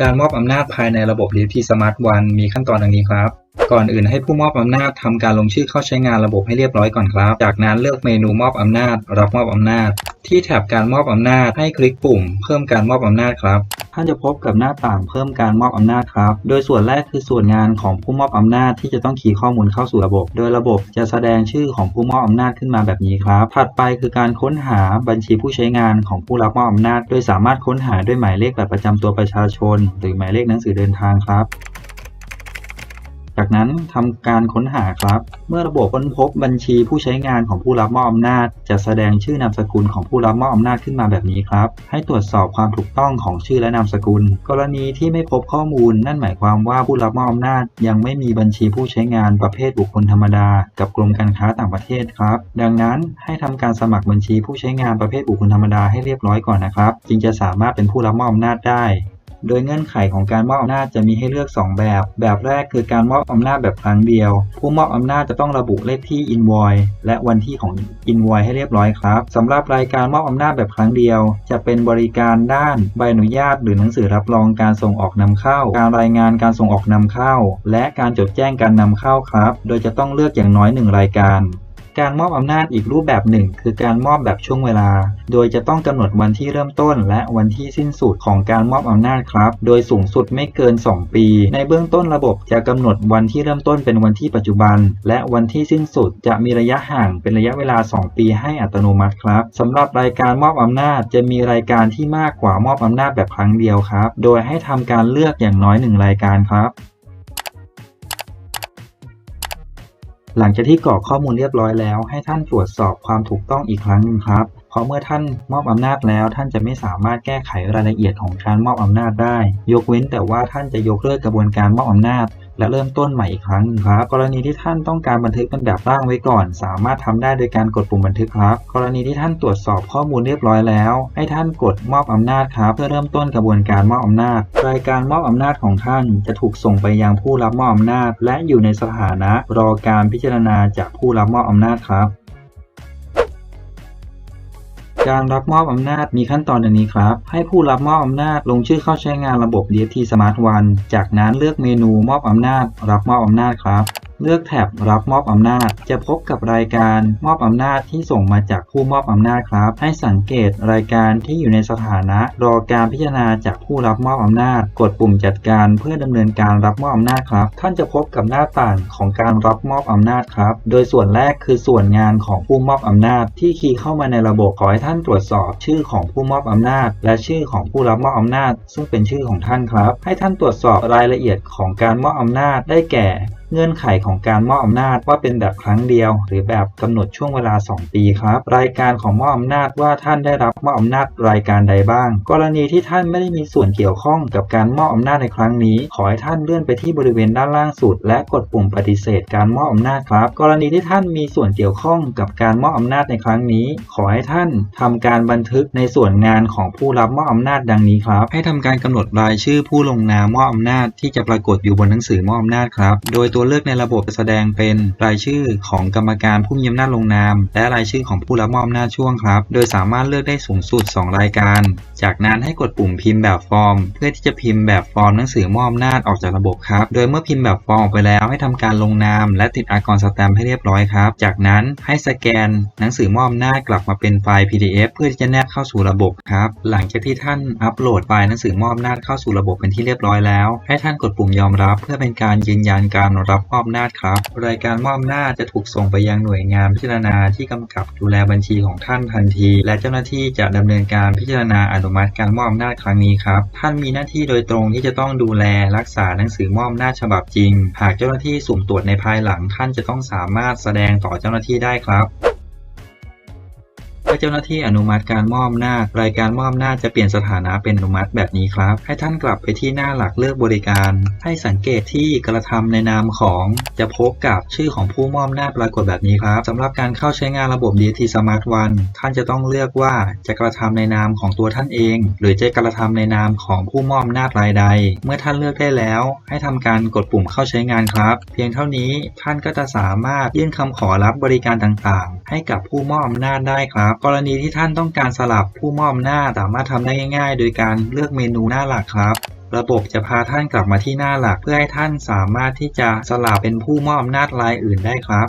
การมอบอำนาจภายในระบบ DFT Smart One มีขั้นตอนดังนี้ครับ ก่อนอื่นให้ผู้มอบอำนาจทำการลงชื่อเข้าใช้งานระบบให้เรียบร้อยก่อนครับ จากนั้นเลือกเมนูมอบอำนาจ รับมอบอำนาจ ที่แถบการมอบอำนาจให้คลิกปุ่ม เพิ่มการมอบอำนาจครับท่านจะพบกับหน้าต่างเพิ่มการมอบอำนาจครับ โดยส่วนแรกคือส่วนงานของผู้มอบอำนาจที่จะต้องคีข้อมูลเข้าสู่ระบบ โดยระบบจะแสดงชื่อของผู้มอบอำนาจขึ้นมาแบบนี้ครับ ถัดไปคือการค้นหาบัญชีผู้ใช้งานของผู้รับมอบอำนาจ โดยสามารถค้นหาด้วยหมายเลขบัตรประจำตัวประชาชน หรือหมายเลขหนังสือเดินทางครับ จากนั้นทำการค้นหาครับ เมื่อระบบค้นพบบัญชีผู้ใช้งานของผู้รับมอบอำนาจ จะแสดงชื่อนามสกุลของผู้รับมอบอำนาจขึ้นมาแบบนี้ครับ ให้ตรวจสอบความถูกต้องของชื่อและนามสกุล กรณีที่ไม่พบข้อมูล นั่นหมายความว่าผู้รับมอบอำนาจ ยังไม่มีบัญชีผู้ใช้งานประเภทบุคคลธรรมดา กับกรมการค้าต่างประเทศครับ ดังนั้นให้ทำการสมัครบัญชีผู้ใช้งานประเภทบุคคลธรรมดาให้เรียบร้อยก่อนนะครับ จึงจะสามารถเป็นผู้รับมอบอำนาจได้ โดยเงื่อนไขของการมอบอำนาจจะมีให้เลือก 2 แบบ แบบแรกคือการมอบอำนาจแบบครั้งเดียว ผู้มอบอำนาจจะต้องระบุเลขที่ invoice และวันที่ของ invoice ให้เรียบร้อยครับสำหรับรายการมอบอำนาจแบบครั้งเดียว จะเป็นบริการด้านใบอนุญาต หรือหนังสือรับรองการส่งออกนำเข้า การรายงานการส่งออกนำเข้า และการจดแจ้งการนำเข้าครับ โดยจะต้องเลือกอย่างน้อย 1 รายการ การมอบอำนาจอีกรูปแบบหนึ่ง คือการมอบแบบช่วงเวลา โดยจะต้องกำหนดวันที่เริ่มต้น และวันที่สิ้นสุดของการมอบอำนาจครับ โดยสูงสุดไม่เกิน 2 ปี ในเบื้องต้นระบบจะกำหนดวันที่เริ่มต้นเป็นวันที่ปัจจุบัน และวันที่สิ้นสุดจะมีระยะห่างเป็นระยะเวลา 2 ปีให้อัตโนมัติครับสำหรับรายการมอบอำนาจจะมีรายการที่มากกว่ามอบอำนาจแบบครั้งเดียวครับ โดยให้ทำการเลือกอย่างน้อย 1 รายการครับ หลังจากที่กรอกข้อมูลเรียบร้อยแล้ว ให้ท่านตรวจสอบความถูกต้องอีกครั้งหนึงครับเพราะเมื่อท่านมอบอำนาจแล้ว ท่านจะไม่สามารถแก้ไขรายละเอียดของการมอบอำนาจได้ ยกเว้นแต่ว่าท่านจะยกเลิกกระบวนการมอบอำนาจ และเริ่มต้นใหม่อีกครั้งหนึงครับ กรณีที่ท่านต้องการบันทึกเป็นแบบร่างไว้ก่อน สามารถทำได้โดยการกดปุ่มบันทึกครับ กรณีที่ท่านตรวจสอบข้อมูลเรียบร้อยแล้ว ให้ท่านกดมอบอำนาจครับ เพื่อเริ่มต้นกระบวนการมอบอำนาจ รายการมอบอำนาจของท่านจะถูกส่งไปยังผู้รับมอบอำนาจ และอยู่ในสถานะรอการพิจารณาจากผู้รับมอบอำนาจครับ การรับมอบอำนาจมีขั้นตอนดังนี้ครับ ให้ผู้รับมอบอำนาจลงชื่อเข้าใช้งานระบบ DFT Smart One จากนั้นเลือกเมนูมอบอำนาจ รับมอบอำนาจครับ เลือกแท็บรับมอบอำนาจ จะพบกับรายการมอบอำนาจที่ส่งมาจากผู้มอบอำนาจครับ ให้สังเกตรายการที่อยู่ในสถานะ รอการพิจารณาจากผู้รับมอบอำนาจ กดปุ่มจัดการเพื่อดำเนินการรับมอบอำนาจครับ ท่านจะพบกับหน้าต่างของการรับมอบอำนาจครับ โดยส่วนแรกคือส่วนงานของผู้มอบอำนาจ ที่คีย์เข้ามาในระบบขอให้ท่านตรวจสอบชื่อของผู้มอบอำนาจ และชื่อของผู้รับมอบอำนาจ ซึ่งเป็นชื่อของท่านครับ ให้ท่านตรวจสอบรายละเอียดของการมอบอำนาจได้แก่ เงื่อนไขของการมอบอำนาจว่าเป็นแบบครั้งเดียว หรือแบบกำหนดช่วงเวลา 2 ปีครับ รายการของมอบอำนาจว่าท่านได้รับมอบอำนาจรายการใดบ้าง กรณีที่ท่านไม่ได้มีส่วนเกี่ยวข้องกับการมอบอำนาจในครั้งนี้ ขอให้ท่านเลื่อนไปที่บริเวณด้านล่างสุด และกดปุ่มปฏิเสธการมอบอำนาจครับ กรณีที่ท่านมีส่วนเกี่ยวข้องกับการมอบอำนาจในครั้งนี้ ขอให้ท่านทำการบันทึกในส่วนงานของผู้รับมอบอำนาจดังนี้ครับ ให้ทำการกำหนดรายชื่อผู้ลงนามมอบอำนาจที่จะปรากฏอยู่บนหนังสือมอบอำนาจครับ โดยตัวัวเลือกในระบบจะแสดงเป็นรายชื่อของกรรมการผู้มีอำนาจลงนาม และรายชื่อของผู้รับมอบอำนาจช่วงครับ โดยสามารถเลือกได้สูงสุด 2 รายการ จากนั้นให้กดปุ่มพิมพ์แบบฟอร์ม เพื่อที่จะพิมพ์แบบฟอร์มหนังสือมอบอำนาจออกจากระบบครับ โดยเมื่อพิมพ์แบบฟอร์มออกไปแล้วให้ทำการลงนาม และติดอากรสแตมป์ให้เรียบร้อยครับ จากนั้นให้สแกนหนังสือมอบอำนาจกลับมาเป็นไฟล์ PDF เพื่อที่จะแนบเข้าสู่ระบบครับ หลังจากที่ท่านอัปโหลดไฟล์หนังสือมอบอำนาจเข้าสู่ระบบเป็นที่เรียบร้อยแล้ว ให้ท่านกดปุ่มยอมรับ เพื่อเป็นการยืนยันการรับมอบอำนาจครับ รายการมอบอำนาจจะถูกส่งไปยังหน่วยงานพิจารณาที่กำกับดูแลบัญชีของท่านทันที และเจ้าหน้าที่จะดำเนินการพิจารณาอนุมัติการมอบอำนาจครั้งนี้ครับ ท่านมีหน้าที่โดยตรงที่จะต้องดูแลรักษาหนังสือมอบอำนาจฉบับจริง หากเจ้าหน้าที่สุ่มตรวจในภายหลังท่านจะต้องสามารถแสดงต่อเจ้าหน้าที่ได้ครับ เมื่อเจ้าหน้าที่อนุมัติการมอบอำนารายการมอบอำนาจะเปลี่ยนสถานะเป็นอนุมัติแบบนี้ครับ ให้ท่านกลับไปที่หน้าหลักเลือกบริการ ให้สังเกตที่กระทำในนามของจะพบกับชื่อของผู้มอบอำนาปรากฏแบบนี้ครับสำหรับการเข้าใช้งานระบบ DT Smart One ท่านจะต้องเลือกว่าจะกระทำในนามของตัวท่านเอง หรือจะกระทำในนามของผู้มอบอำนารายใด เมื่อท่านเลือกได้แล้ว ให้ทำการกดปุ่มเข้าใช้งานครับ เพียงเท่านี้ท่านก็จะสามารถยื่นคำขอรับบริการต่างๆ ให้กับผู้มอบอำนาจได้ครับกรณีที่ท่านต้องการสลับผู้มอบหน้าสามารถทำได้ง่าย ๆ โดยการเลือกเมนูหน้าหลักครับ ระบบจะพาท่านกลับมาที่หน้าหลัก เพื่อให้ท่านสามารถที่จะสลับเป็นผู้มอบอำนาจรายอื่นได้ครับ